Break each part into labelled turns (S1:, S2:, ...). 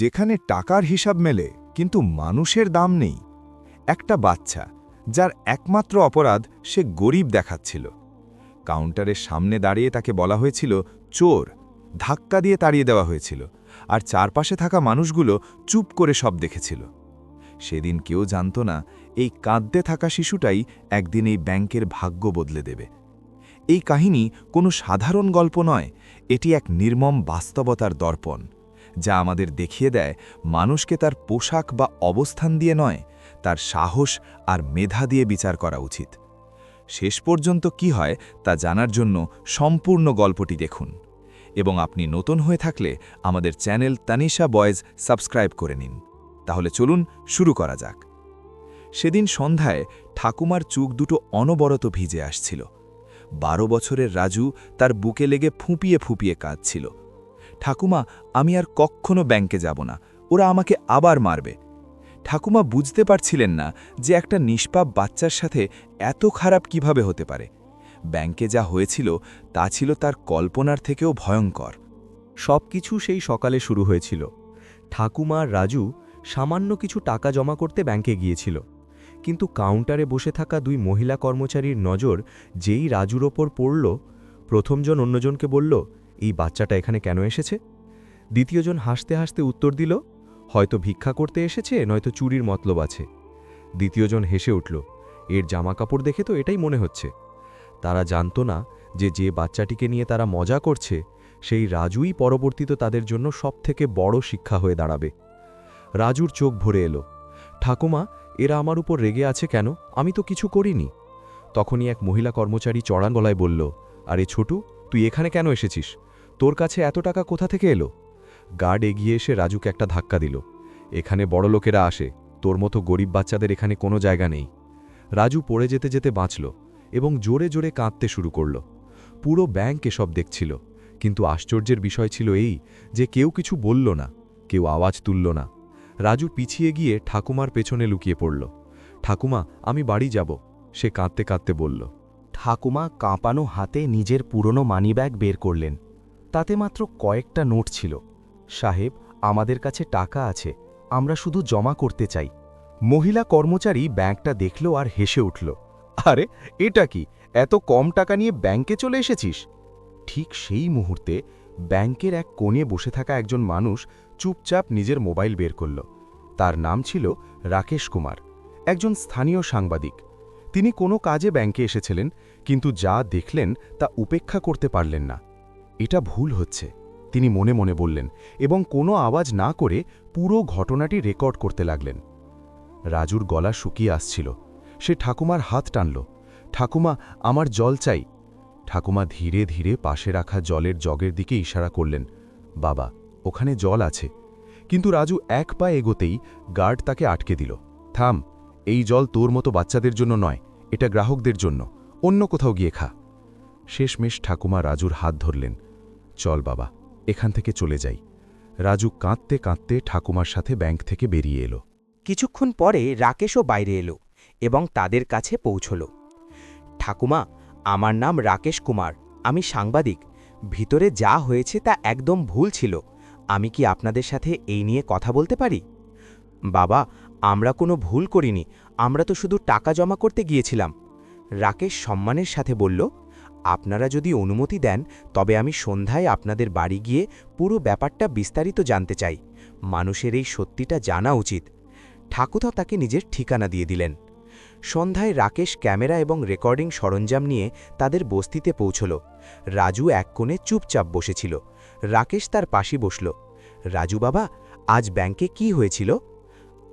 S1: যেখানে টাকার হিসাব মেলে, কিন্তু মানুষের দাম নেই। একটা বাচ্চা, যার একমাত্র অপরাধ সে গরিব দেখাচ্ছিল। কাউন্টারের সামনে দাঁড়িয়ে তাকে বলা হয়েছিল, চোর। ধাক্কা দিয়ে তাড়িয়ে দেওয়া হয়েছিল, আর চারপাশে থাকা মানুষগুলো চুপ করে সব দেখেছিল। সেদিন কেউ জানত না, এই কাঁদতে থাকা শিশুটাই একদিন এই ব্যাংকের ভাগ্য বদলে দেবে। এই কাহিনী কোনো সাধারণ গল্প নয়, এটি এক নির্মম বাস্তবতার দর্পণ। যা আমাদের দেখিয়ে দেয় মানুষকে তার পোশাক বা অবস্থান দিয়ে নয়, তার সাহস আর মেধা দিয়ে বিচার করা উচিত। শেষ পর্যন্ত কি হয় তা জানার জন্য সম্পূর্ণ গল্পটি দেখুন। এবং আপনি নতুন হয়ে থাকলে আমাদের চ্যানেল তানিশা বয়েজ সাবস্ক্রাইব করে নিন। তাহলে চলুন শুরু করা যাক। সেদিন সন্ধ্যায় ঠাকুমার চুক দুটো অনবরত ভিজে আসছিল। বারো বছরের রাজু তার বুকে লেগে ফুঁপিয়ে ফুঁপিয়ে কাঁদছিল। ঠাকুমা, আমি আর কক্ষনো ব্যাংকে যাব না, ওরা আমাকে আবার মারবে। ঠাকুমা বুঝতে পারছিলেন না যে একটা নিষ্পাপ বাচ্চার সাথে এত খারাপ কীভাবে হতে পারে। ব্যাংকে যা হয়েছিল, তা ছিল তার কল্পনার থেকেও ভয়ঙ্কর।
S2: সব কিছু সেই সকালে শুরু হয়েছিল। ঠাকুমা রাজু সামান্য কিছু টাকা জমা করতে ব্যাংকে গিয়েছিল। কিন্তু কাউন্টারে বসে থাকা দুই মহিলা কর্মচারীর নজর যেই রাজুর ওপর পড়ল, প্রথমজন অন্যজনকে বলল এই বাচ্চাটা এখানে কেন এসেছে? দ্বিতীয়জন হাসতে হাসতে উত্তর দিল, হয়তো ভিক্ষা করতে এসেছে, নয়তো চুরির মতলব আছে। দ্বিতীয়জন হেসে উঠল, এর জামাকাপড় দেখে তো এটাই মনে হচ্ছে। তারা জানত না যে যে বাচ্চাটিকে নিয়ে তারা মজা করছে, সেই রাজুই পরবর্তীতে তাদের জন্য সবথেকে বড় শিক্ষা হয়ে দাঁড়াবে। রাজুর চোখ ভরে এলো, ঠাকুমা, এরা আমার উপর রেগে আছে কেন? আমি তো কিছু করিনি। তখনই এক মহিলা কর্মচারী চড়ান গলায় বলল, আরে ছোটু, তুই এখানে কেন এসেছিস? তোর কাছে এত টাকা কোথা থেকে এলো? গার্ড এগিয়ে এসে রাজুকে একটা ধাক্কা দিল। এখানে বড় লোকেরা আসে। তোর মতো গরিব বাচ্চাদের এখানে কোনো জায়গা নেই। রাজু পড়ে যেতে যেতে বাঁচল এবং জোরে জোরে কাঁদতে শুরু করল। পুরো ব্যাংক এসব দেখছিল। কিন্তু আশ্চর্যের বিষয় ছিল এই যে কেউ কিছু বলল না, কেউ আওয়াজ তুলল না। রাজু পিছিয়ে গিয়ে ঠাকুমার পেছনে লুকিয়ে পড়ল। ঠাকুমা, আমি বাড়ি যাব, সে কাঁদতে কাঁদতে বলল।
S3: ঠাকুমা কাঁপানো হাতে নিজের পুরনো মানিব্যাগ বের করলেন। তাতে মাত্র কয়েকটা নোট ছিল। সাহেব, আমাদের কাছে টাকা আছে, আমরা শুধু জমা করতে চাই। মহিলা কর্মচারী ব্যাংকটা দেখল আর হেসে উঠল। আরে, এটা কি? এত কম টাকা নিয়ে ব্যাংকে চলে এসেছিস? ঠিক সেই মুহূর্তে ব্যাংকের এক কোণে বসে থাকা একজন মানুষ চুপচাপ নিজের মোবাইল বের করল। তার নাম ছিল রাকেশ কুমার, একজন স্থানীয় সাংবাদিক। তিনি কোনো কাজে ব্যাংকে এসেছিলেন, কিন্তু যা দেখলেন তা উপেক্ষা করতে পারলেন না। এটা ভুল হচ্ছে, তিনি মনে মনে বললেন, এবং কোনো আওয়াজ না করে পুরো ঘটনাটি রেকর্ড করতে লাগলেন। রাজুর গলা শুকিয়ে আসছিল। সে ঠাকুমার হাত টানল। ঠাকুমা, আমার জল চাই। ঠাকুমা ধীরে ধীরে পাশে রাখা জলের জগের দিকে ইশারা করলেন, বাবা, ওখানে জল আছে। কিন্তু রাজু এক পা এগোতেই গার্ড তাকে আটকে দিল। থাম, এই জল তোর মতো বাচ্চাদের জন্য নয়, এটা গ্রাহকদের জন্য। অন্য কোথাও গিয়ে খা। শেষমেশ ঠাকুমা রাজুর হাত ধরলেন। চল বাবা, এখান থেকে চলে যাই। রাজু কাঁদতে কাঁদতে ঠাকুমার সাথে ব্যাংক থেকে বেরিয়ে এলো।
S4: কিছুক্ষণ পরে রাকেশও বাইরে এলো এবং তাদের কাছে পৌঁছল। ঠাকুমা, আমার নাম রাকেশ কুমার, আমি সাংবাদিক। ভিতরে যা হয়েছে তা একদম ভুল ছিল। আমি কি আপনাদের সাথে এই নিয়ে কথা বলতে পারি? বাবা, আমরা কোনো ভুল করিনি। আমরা তো শুধু টাকা জমা করতে গিয়েছিলাম। রাকেশ সম্মানের সাথে বলল আপনারা যদি অনুমতি দেন, তবে আমি সন্ধ্যায় আপনাদের বাড়ি গিয়ে পুরো ব্যাপারটা বিস্তারিত জানতে চাই। মানুষের এই সত্যিটা জানা উচিত। ঠাকুরদা তাকে নিজের ঠিকানা দিয়ে দিলেন। সন্ধ্যায় রাকেশ ক্যামেরা এবং রেকর্ডিং সরঞ্জাম নিয়ে তাদের বস্তিতে পৌঁছল। রাজু এক কোণে চুপচাপ বসেছিল। রাকেশ তার পাশে বসল। রাজু বাবা, আজ ব্যাংকে কি হয়েছিল?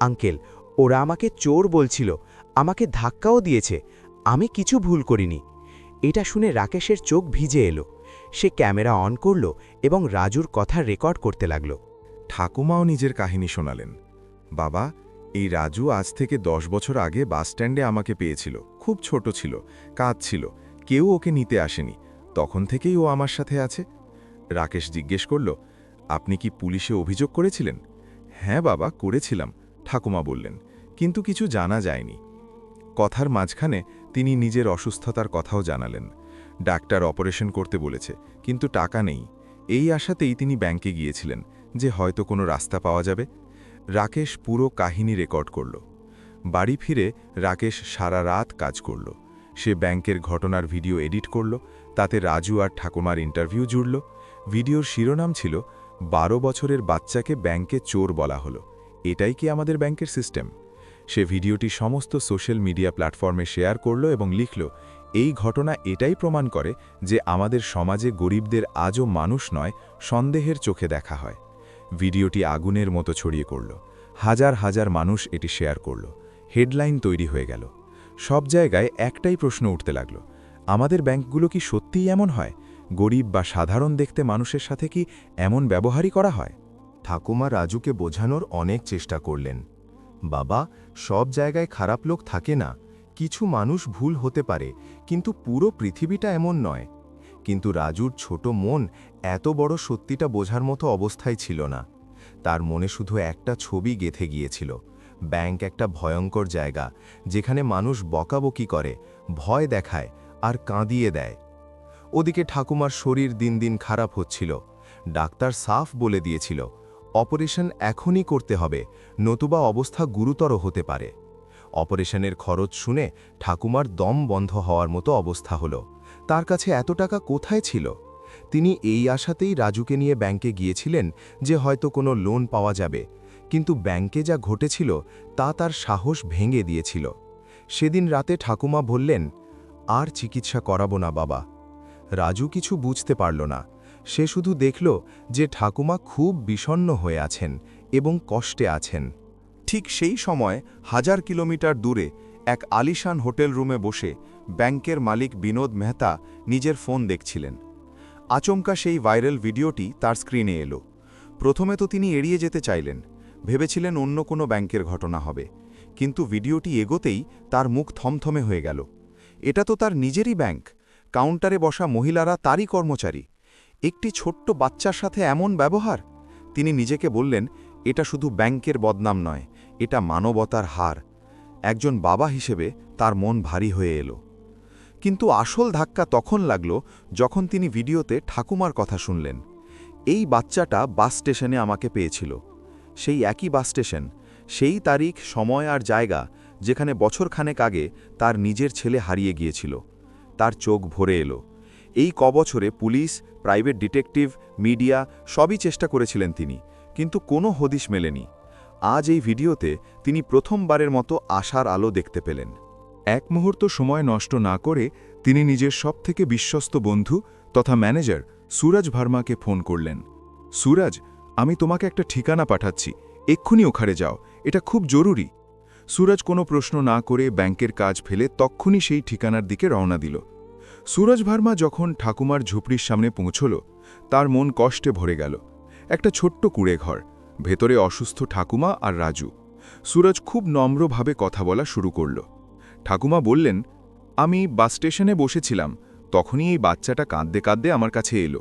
S4: আঙ্কেল, ওরা আমাকে চোর বলছিল। আমাকে ধাক্কাও দিয়েছে। আমি কিছু ভুল করিনি। এটা শুনে রাকেশের চোখ ভিজে এলো। সে ক্যামেরা অন করল এবং রাজুর কথা রেকর্ড করতে লাগল।
S1: ঠাকুমাও নিজের কাহিনী শোনালেন। বাবা, এই রাজু আজ থেকে দশ বছর আগে বাসস্ট্যান্ডে আমাকে পেয়েছিল। খুব ছোট ছিল কাজ ছিল কেউ ওকে নিতে আসেনি। তখন থেকেই ও আমার সাথে আছে। রাকেশ জিজ্ঞেস করল, আপনি কি পুলিশে অভিযোগ করেছিলেন? হ্যাঁ বাবা, করেছিলাম, ঠাকুমা বললেন, কিন্তু কিছু জানা যায়নি। কথার মাঝখানে তিনি নিজের অসুস্থতার কথাও জানালেন। ডাক্তার অপারেশন করতে বলেছে, কিন্তু টাকা নেই। এই আশাতেই তিনি ব্যাংকে গিয়েছিলেন যে হয়তো কোনো রাস্তা পাওয়া যাবে। রাকেশ পুরো কাহিনী রেকর্ড করল। বাড়ি ফিরে রাকেশ সারা রাত কাজ করল। সে ব্যাংকের ঘটনার ভিডিও এডিট করল, তাতে রাজু আর ঠাকুমার ইন্টারভিউ জুড়ল। ভিডিওর শিরোনাম ছিল, বারো বছরের বাচ্চাকে ব্যাংকে চোর বলা হলো। এটাই কি আমাদের ব্যাংকের সিস্টেম? সে ভিডিওটি সমস্ত সোশ্যাল মিডিয়া প্ল্যাটফর্মে শেয়ার করল এবং লিখল, এই ঘটনা এটাই প্রমাণ করে যে আমাদের সমাজে গরিবদের আজও মানুষ নয়, সন্দেহের চোখে দেখা হয়। ভিডিওটি আগুনের মতো ছড়িয়ে করল হাজার হাজার মানুষ এটি শেয়ার করল। হেডলাইন তৈরি হয়ে গেল। সব জায়গায় একটাই প্রশ্ন উঠতে লাগল, আমাদের ব্যাংকগুলো কি সত্যিই এমন হয়? গরিব বা সাধারণ দেখতে মানুষের সাথে কি এমন ব্যবহারই করা হয়?
S5: ঠাকুমা রাজুকে বোঝানোর অনেক চেষ্টা করলেন। বাবা, সব জায়গায় খারাপ লোক থাকে না। কিছু মানুষ ভুল হতে পারে, কিন্তু পুরো পৃথিবীটা এমন নয়। কিন্তু রাজুর ছোট মন এত বড় সত্যিটা বোঝার মতো অবস্থায় ছিল না। তার মনে শুধু একটা ছবি গেথে গিয়েছিল। ব্যাংক একটা ভয়ঙ্কর জায়গা, যেখানে মানুষ বকাবকি করে, ভয় দেখায়, আর কাঁদিয়ে দেয়। ওদিকে ঠাকুমার শরীর দিন দিন খারাপ হচ্ছিল। ডাক্তার সাফ বলে দিয়েছিল অপারেশন এখনই করতে হবে, নতুবা অবস্থা গুরুতর হতে পারে। অপারেশনের খরচ শুনে ঠাকুমার দম বন্ধ হওয়ার মতো অবস্থা হলো। তার কাছে এত টাকা কোথায় ছিল? তিনি এই আশাতেই রাজুকে নিয়ে ব্যাংকে গিয়েছিলেন যে হয়তো কোনো লোন পাওয়া যাবে, কিন্তু ব্যাংকে যা ঘটেছিল তা তার সাহস ভেঙে দিয়েছিল। সেদিন রাতে ঠাকুমা বললেন, আর চিকিৎসা করাবো না বাবা। রাজু কিছু বুঝতে পারল না। সে শুধু দেখল যে ঠাকুমা খুব বিষণ্ণ হয়ে আছেন এবং কষ্টে আছেন।
S1: ঠিক সেই সময় হাজার কিলোমিটার দূরে এক আলিশান হোটেল রুমে বসে ব্যাংকের মালিক বিনোদ মেহতা নিজের ফোন দেখছিলেন। আচমকা সেই ভাইরাল ভিডিওটি তার স্ক্রিনে এলো। প্রথমে তো তিনি এড়িয়ে যেতে চাইলেন, ভেবেছিলেন অন্য কোনো ব্যাংকের ঘটনা হবে। কিন্তু ভিডিওটি এগোতেই তার মুখ থমথমে হয়ে গেল। এটা তো তার নিজেরই ব্যাংক, কাউন্টারে বসা মহিলারা তারই কর্মচারী। একটি ছোট্ট বাচ্চার সাথে এমন ব্যবহার? তিনি নিজেকে বললেন, এটা শুধু ব্যাংকের বদনাম নয়, এটা মানবতার হার। একজন বাবা হিসেবে তার মন ভারী হয়ে এলো। কিন্তু আসল ধাক্কা তখন লাগল যখন তিনি ভিডিওতে ঠাকুমার কথা শুনলেন। এই বাচ্চাটা বাস স্টেশনে আমাকে পেয়েছিল। সেই একই বাস স্টেশন, সেই তারিখ, সময় আর জায়গা যেখানে বছরখানেক আগে তার নিজের ছেলে হারিয়ে গিয়েছিল। তার চোখ ভরে এলো। এই কবছরে পুলিশ, প্রাইভেট ডিটেকটিভ, মিডিয়া সবই চেষ্টা করেছিলেন তিনি, কিন্তু কোনো হদিশ মেলেনি। আজ এই ভিডিওতে তিনি প্রথমবারের মতো আশার আলো দেখতে পেলেন। এক মুহূর্ত সময় নষ্ট না করে তিনি নিজের সবথেকে বিশ্বস্ত বন্ধু তথা ম্যানেজার সুরজ ভার্মাকে ফোন করলেন। সুরজ, আমি তোমাকে একটা ঠিকানা পাঠাচ্ছি, এক্ষুনি ওখানে যাও, এটা খুব জরুরি। সুরজ কোনো প্রশ্ন না করে ব্যাংকের কাজ ফেলে তক্ষুনি সেই ঠিকানার দিকে রওনা দিল। সুরজ ভার্মা যখন ঠাকুমার ঝুপড়ির সামনে পৌঁছল, তার মন কষ্টে ভরে গেল। একটা ছোট্ট কুড়ে ঘর ভেতরে অসুস্থ ঠাকুমা আর রাজু। সুরজ খুব নম্রভাবে কথা বলা শুরু করল। ঠাকুমা বললেন, আমি বাস স্টেশনে বসেছিলাম, তখনই এই বাচ্চাটা কাঁদতে কাঁদতে আমার কাছে এলো।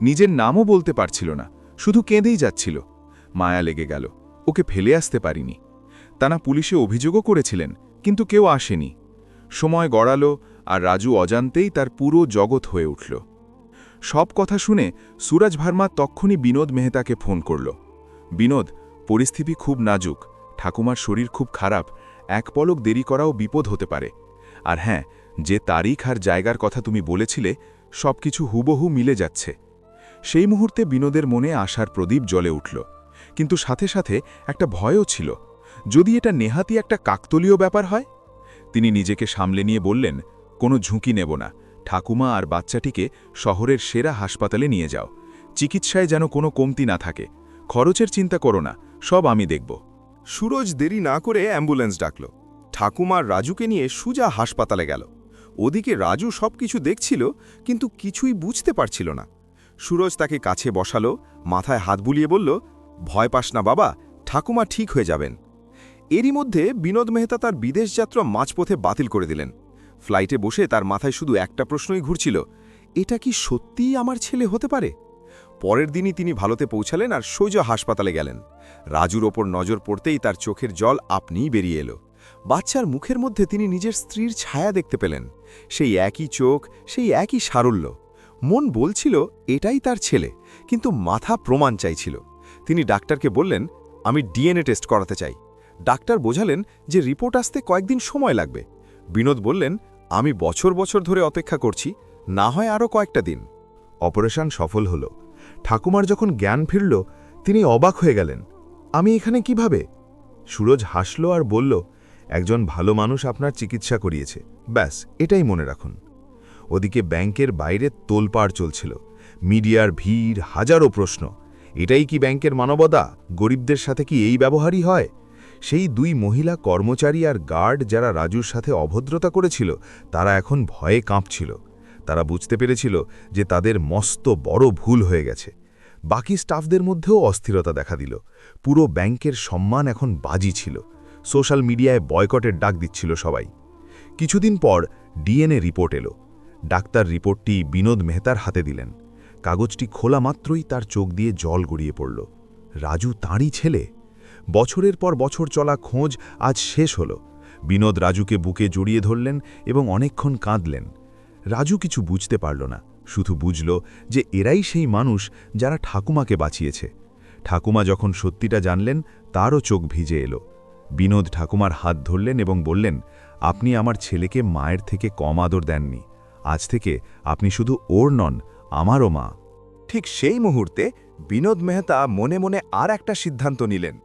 S1: নিজের নামও বলতে পারছিল না, শুধু কেঁদেই যাচ্ছিল। মায়া লেগে গেল, ওকে ফেলে আসতে পারিনি। তারা পুলিশে অভিযোগও করেছিলেন, কিন্তু কেউ আসেনি। সময় গড়ালো আর রাজু অজান্তেই তার পুরো জগৎ হয়ে উঠল। সব কথা শুনে সুরজ ভার্মা তক্ষুনি বিনোদ মেহতাকে ফোন করল। বিনোদ, পরিস্থিতি খুব নাজুক, ঠাকুমার শরীর খুব খারাপ, এক পলক দেরি করাও বিপদ হতে পারে। আর হ্যাঁ যে তারিখ আর জায়গার কথা তুমি বলেছিলে, সবকিছু হুবহু মিলে যাচ্ছে। সেই মুহূর্তে বিনোদের মনে আশার প্রদীপ জ্বলে উঠল। কিন্তু সাথে সাথে একটা ভয়ও ছিল। যদি এটা নেহাতি একটা কাকতলীয় ব্যাপার হয়? তিনি নিজেকে সামলে নিয়ে বললেন কোনো ঝুঁকি নেব না। ঠাকুমা আর বাচ্চাটিকে শহরের সেরা হাসপাতালে নিয়ে যাও। চিকিৎসায় যেন কোনো কমতি না থাকে। খরচের চিন্তা করো না, সব আমি দেখব।
S6: সুরজ দেরি না করে অ্যাম্বুলেন্স ডাকল। ঠাকুমার রাজুকে নিয়ে সুজা হাসপাতালে গেল। ওদিকে রাজু সব কিছু দেখছিল, কিন্তু কিছুই বুঝতে পারছিল না। সুরজ তাকে কাছে বসালো, মাথায় হাত বুলিয়ে বলল, ভয় পাস না বাবা, ঠাকুমা ঠিক হয়ে যাবেন। এরই মধ্যে বিনোদ মেহতা তার বিদেশ যাত্রা মাঝপথে বাতিল করে দিলেন। ফ্লাইটে বসে তার মাথায় শুধু একটা প্রশ্নই ঘুরছিল, এটা কি সত্যিই আমার ছেলে হতে পারে? পরের দিনই তিনি ভালোতে পৌঁছালেন আর সোজা হাসপাতালে গেলেন। রাজুর ওপর নজর পড়তেই তার চোখের জল আপনিই বেরিয়ে এলো। বাচ্চার মুখের মধ্যে তিনি নিজের স্ত্রীর ছায়া দেখতে পেলেন। সেই একই চোখ, সেই একই সারল্য। মন বলছিল, এটাই তার ছেলে, কিন্তু মাথা প্রমাণ চাইছিল। তিনি ডাক্তারকে বললেন, আমি ডিএনএ টেস্ট করাতে চাই। ডাক্তার বোঝালেন যে রিপোর্ট আসতে কয়েকদিন সময় লাগবে। বিনোদ বললেন আমি বছর বছর ধরে অপেক্ষা করছি, না হয় আরও কয়েকটা দিন।
S1: অপারেশন সফল হল। ঠাকুমার যখন জ্ঞান ফিরল, তিনি অবাক হয়ে গেলেন। আমি এখানে কীভাবে? সুরজ হাসল আর বলল, একজন ভালো মানুষ আপনার চিকিৎসা করিয়েছে। ব্যাস, এটাই মনে রাখুন। ওদিকে ব্যাংকের বাইরে তোলপাড় চলছিল। মিডিয়ার ভিড়, হাজারো প্রশ্ন। এটাই কি ব্যাংকের মানবতা? গরিবদের সাথে কি এই ব্যবহারই হয়? সেই দুই মহিলা কর্মচারী আর গার্ড যারা রাজুর সাথে অভদ্রতা করেছিল, তারা এখন ভয়ে কাঁপছিল। তারা বুঝতে পেরেছিল যে তাদের মস্ত বড় ভুল হয়ে গেছে। বাকি স্টাফদের মধ্যেও অস্থিরতা দেখা দিল। পুরো ব্যাংকের সম্মান এখন বাজি ছিল। সোশ্যাল মিডিয়ায় বয়কটের ডাক দিচ্ছিল সবাই। কিছুদিন পর ডিএনএ রিপোর্ট এলো। ডাক্তার রিপোর্টটি বিনোদ মেহতার হাতে দিলেন। কাগজটি খোলা মাত্রই তার চোখ দিয়ে জল গড়িয়ে পড়ল। রাজু তাঁরই ছেলে? বছরের পর বছর চলা খোঁজ আজ শেষ হল। বিনোদ রাজুকে বুকে জড়িয়ে ধরলেন এবং অনেকক্ষণ কাঁদলেন। রাজু কিছু বুঝতে পারল না, শুধু বুঝল যে এরাই সেই মানুষ যারা ঠাকুমাকে বাঁচিয়েছে। ঠাকুমা যখন সত্যিটা জানলেন, তারও চোখ ভিজে এলো। বিনোদ ঠাকুমার হাত ধরলেন এবং বললেন, আপনি আমার ছেলেকে মায়ের থেকে কম আদর দেননি। আজ থেকে আপনি শুধু ওর নন, আমারও মা।
S6: ঠিক সেই মুহূর্তে বিনোদ মেহতা মনে মনে আর একটা সিদ্ধান্ত নিলেন।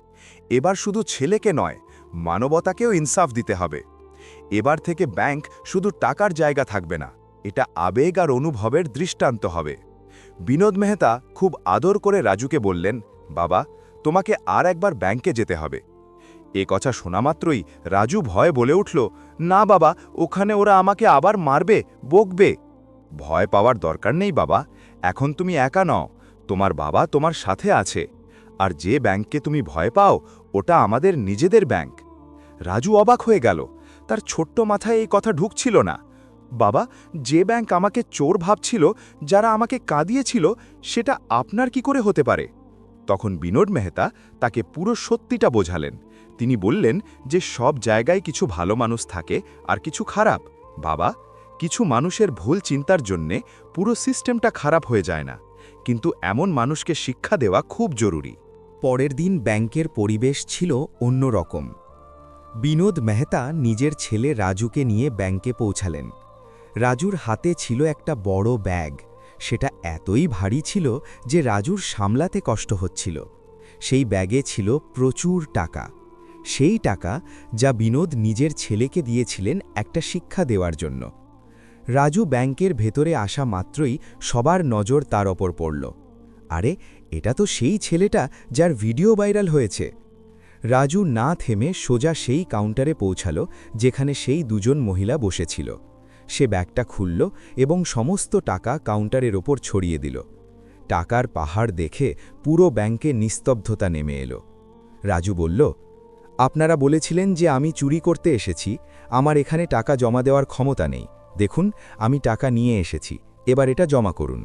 S6: এবার শুধু ছেলেকে নয়, মানবতাকেও ইনসাফ দিতে হবে। এবার থেকে ব্যাংক শুধু টাকার জায়গা থাকবে না, এটা আবেগ আর অনুভবের দৃষ্টান্ত হবে। বিনোদ মেহতা খুব আদর করে রাজুকে বললেন, বাবা, তোমাকে আর একবার ব্যাংকে যেতে হবে। এ কথা শোনা মাত্রই রাজু ভয়ে বলে উঠল, না বাবা, ওখানে ওরা আমাকে আবার মারবে, বকবে। ভয় পাওয়ার দরকার নেই বাবা, এখন তুমি একা নও, তোমার বাবা তোমার সাথে আছে। আর যে ব্যাংককে তুমি ভয় পাও ওটা আমাদের নিজেদের ব্যাংক। রাজু অবাক হয়ে গেল। তার ছোট্ট মাথায় এই কথা ঢুকছিল না। বাবা, যে ব্যাংক আমাকে চোর ভাবছিল, যারা আমাকে কাঁদিয়েছিল, সেটা আপনার কি করে হতে পারে? তখন বিনোদ মেহতা তাকে পুরো সত্যিটা বোঝালেন। তিনি বললেন যে সব জায়গায় কিছু ভালো মানুষ থাকে আর কিছু খারাপ। বাবা, কিছু মানুষের ভুল চিন্তার জন্যে পুরো সিস্টেমটা খারাপ হয়ে যায় না। কিন্তু এমন মানুষকে শিক্ষা দেওয়া খুব জরুরি।
S4: পরের দিন ব্যাংকের পরিবেশ ছিল অন্যরকম। বিনোদ মেহতা নিজের ছেলে রাজুকে নিয়ে ব্যাংকে পৌঁছালেন। রাজুর হাতে ছিল একটা বড় ব্যাগ। সেটা এতই ভারী ছিল যে রাজুর সামলাতে কষ্ট হচ্ছিল। সেই ব্যাগে ছিল প্রচুর টাকা। সেই টাকা যা বিনোদ নিজের ছেলেকে দিয়েছিলেন একটা শিক্ষা দেওয়ার জন্য। রাজু ব্যাংকের ভেতরে আসা মাত্রই সবার নজর তার ওপর পড়ল। আরে এটা তো সেই ছেলেটা যার ভিডিও ভাইরাল হয়েছে। রাজু না থেমে সোজা সেই কাউন্টারে পৌঁছালো, যেখানে সেই দুজন মহিলা বসেছিল। সে ব্যাগটা খুলল এবং সমস্ত টাকা কাউন্টারের ওপর ছড়িয়ে দিল। টাকার পাহাড় দেখে পুরো ব্যাংকে নিস্তব্ধতা নেমে এলো। রাজু বলল, আপনারা বলেছিলেন যে আমি চুরি করতে এসেছি, আমার এখানে টাকা জমা দেওয়ার ক্ষমতা নেই। দেখুন, আমি টাকা নিয়ে এসেছি, এবার এটা জমা করুন।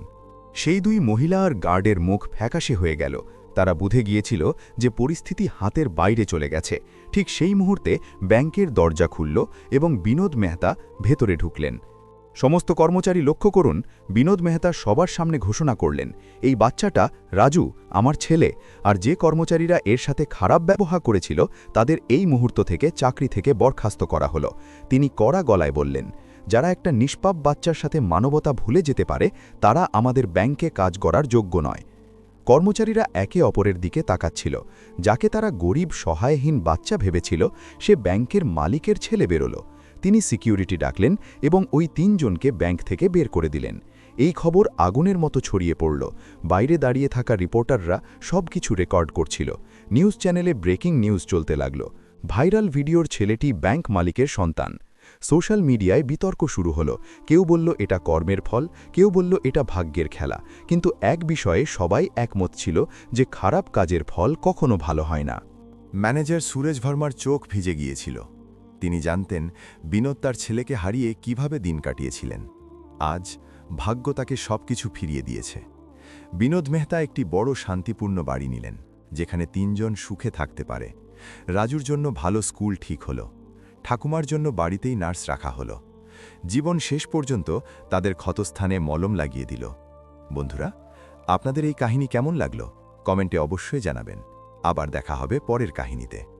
S1: সেই দুই মহিলা আর গার্ডের মুখ ফ্যাকাশে হয়ে গেল। তারা বুঝে গিয়েছিল যে পরিস্থিতি হাতের বাইরে চলে গেছে। ঠিক সেই মুহূর্তে ব্যাংকের দরজা খুলল এবং বিনোদ মেহতা ভেতরে ঢুকলেন। সমস্ত কর্মচারী লক্ষ্য করুন, বিনোদ মেহতা সবার সামনে ঘোষণা করলেন, এই বাচ্চাটা রাজু, আমার ছেলে, আর যে কর্মচারীরা এর সাথে খারাপ ব্যবহার করেছিল, তাদের এই মুহূর্ত থেকে চাকরি থেকে বরখাস্ত করা হলো। তিনি কড়া গলায় বললেন যারা একটা নিষ্পাপ বাচ্চার সাথে মানবতা ভুলে যেতে পারে, তারা আমাদের ব্যাংকে কাজ করার যোগ্য নয়। কর্মচারীরা একে অপরের দিকে তাকাচ্ছিল। যাকে তারা গরিব, সহায়হীন বাচ্চা ভেবেছিল, সে ব্যাংকের মালিকের ছেলে বেরোল। তিনি সিকিউরিটি ডাকলেন এবং ওই তিনজনকে ব্যাংক থেকে বের করে দিলেন। এই খবর আগুনের মতো ছড়িয়ে পড়ল। বাইরে দাঁড়িয়ে থাকা রিপোর্টাররা সব কিছু রেকর্ড করছিল। নিউজ চ্যানেলে ব্রেকিং নিউজ চলতে লাগল। ভাইরাল ভিডিওর ছেলেটি ব্যাংক মালিকের সন্তান। সোশ্যাল মিডিয়ায় বিতর্ক শুরু হলো। কেউ বলল, এটা কর্মের ফল। কেউ বলল, এটা ভাগ্যের খেলা। কিন্তু এক বিষয়ে সবাই একমত ছিল যে খারাপ কাজের ফল কখনো ভালো হয় না।
S5: ম্যানেজার সুরেশ ভার্মার চোখ ভিজে গিয়েছিল। তিনি জানতেন, বিনোদ তার ছেলেকে হারিয়ে কীভাবে দিন কাটিয়েছিলেন। আজ ভাগ্য তাকে সবকিছু ফিরিয়ে দিয়েছে। বিনোদ মেহতা একটি বড় শান্তিপূর্ণ বাড়ি নিলেন, যেখানে তিনজন সুখে থাকতে পারে। রাজুর জন্য ভালো স্কুল ঠিক হলো। ঠাকুমার জন্য বাড়িতেই নার্স রাখা হলো। জীবন শেষ পর্যন্ত তাদের ক্ষতস্থানে মলম লাগিয়ে দিল। বন্ধুরা, আপনাদের এই কাহিনী কেমন লাগল? কমেন্টে অবশ্যই জানাবেন। আবার দেখা হবে পরের কাহিনীতে।